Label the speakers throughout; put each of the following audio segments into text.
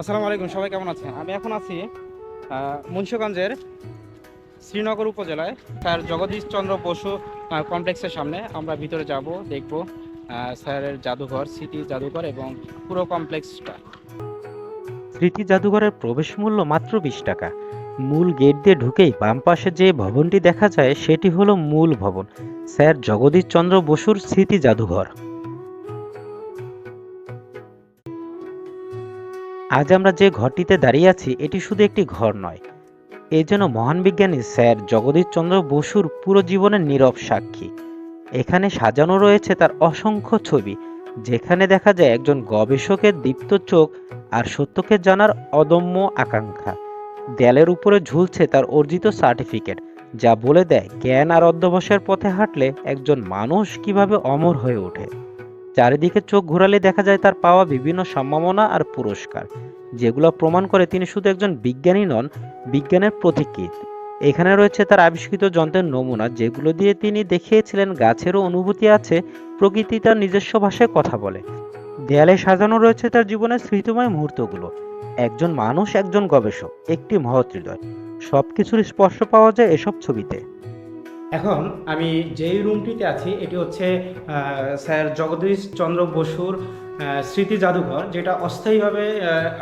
Speaker 1: আসসালামু আলাইকুম, সবাই কেমন আছেন? আমি এখন আছি মুন্সিগঞ্জের শ্রীনগর উপজেলায়, স্যার জগদীশ চন্দ্র বসু কমপ্লেক্সের সামনে। আমরা ভিতরে যাব, দেখব স্যারের জাদুঘর, স্মৃতি জাদুঘর এবং পুরো কমপ্লেক্সটা।
Speaker 2: স্মৃতি জাদুঘরের প্রবেশ মূল্য মাত্র বিশ টাকা। মূল গেট দিয়ে ঢুকেই বাম পাশে যে ভবনটি দেখা যায়, সেটি হলো মূল ভবন। স্যার জগদীশ চন্দ্র বসুর স্মৃতি জাদুঘর। আজ আমরা যে ঘরটিতে দাঁড়িয়ে আছি, এটি শুধু একটি ঘর নয়। এ যেন মহান বিজ্ঞানী স্যার জগদীশ চন্দ্র বসুর পুরো জীবনের নীরব সাক্ষী। এখানে সাজানো রয়েছে তার অসংখ্য ছবি, যেখানে দেখা যায় একজন গবেষকের দীপ্ত চোখ আর সত্যকে জানার অদম্য আকাঙ্ক্ষা। দেয়ালের উপরে ঝুলছে তার অর্জিত সার্টিফিকেট, যা বলে দেয়, জ্ঞান আর অধ্যবসায়ের পথে হাঁটলে একজন মানুষ কীভাবে অমর হয়ে ওঠে? চারিদিকে চোখ ঘোরালে দেখা যায় তার পাওয়া বিভিন্ন সম্ভাবনা আর পুরস্কার, যেগুলো প্রমাণ করে তিনি শুধু একজন বিজ্ঞানী নন, বিজ্ঞানের প্রতীকীত এখানে রয়েছে তার আবিষ্কৃত যন্ত্রের নমুনা, যেগুলো দিয়ে তিনি দেখিয়েছিলেন গাছেরও অনুভূতি আছে, প্রকৃতি তার নিজস্ব ভাষায় কথা বলে। দেয়ালে সাজানো রয়েছে তার জীবনের স্মৃতিময় মুহূর্তগুলো। একজন মানুষ, একজন গবেষক, একটি মহৎ হৃদয়। সবকিছুর স্পর্শ পাওয়া যায় এসব ছবিতে।
Speaker 1: এখন আমি যেই রুমটিতে আছি, এটি হচ্ছে স্যার জগদীশ চন্দ্র বসুর স্মৃতি জাদুঘর, যেটা অস্থায়ীভাবে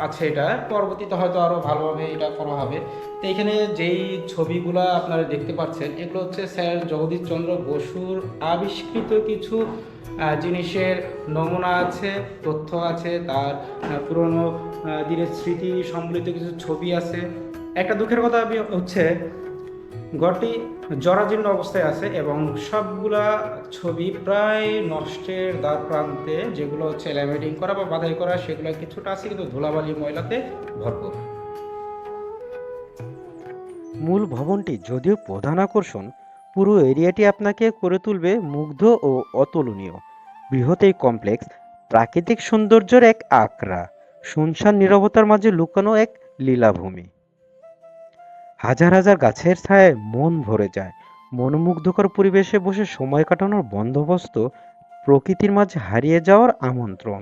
Speaker 1: আছে এটা। পরবর্তীতে হয়তো আরও ভালোভাবে এটা করা হবে। তো এখানে যেই ছবিগুলা আপনারা দেখতে পাচ্ছেন, এগুলো হচ্ছে স্যার জগদীশ চন্দ্র বসুর আবিষ্কৃত কিছু জিনিসের নমুনা আছে, তথ্য আছে, তার পুরনো দিনের স্মৃতি সম্বলিত কিছু ছবি আছে। একটা দুঃখের কথা হচ্ছে ঘরটি জরাজীর্ণ অবস্থায় আছে এবং সবগুলা ছবি প্রায় নষ্টের দ্বার প্রান্তে যেগুলো হচ্ছে ল্যামিনেটিং করা বা বাধাই করা, সেগুলো কিছুটা আছে কিন্তু ধুলাবালি ময়লাতে ভরপুর।
Speaker 2: মূল ভবনটি যদিও প্রধান আকর্ষণ, পুরো এরিয়াটি আপনাকে করে তুলবে মুগ্ধ ও অতুলনীয়। বৃহৎ এই কমপ্লেক্স প্রাকৃতিক সৌন্দর্যের এক আকরা শুনশান নীরবতার মাঝে লুকানো এক লীলাভূমি। হাজার হাজার গাছের ছায়ায় মন ভরে যায়। মনোমুগ্ধকর পরিবেশে বসে সময় কাটানোর বন্দোবস্ত প্রকৃতির মাঝে হারিয়ে যাওয়ার আমন্ত্রণ।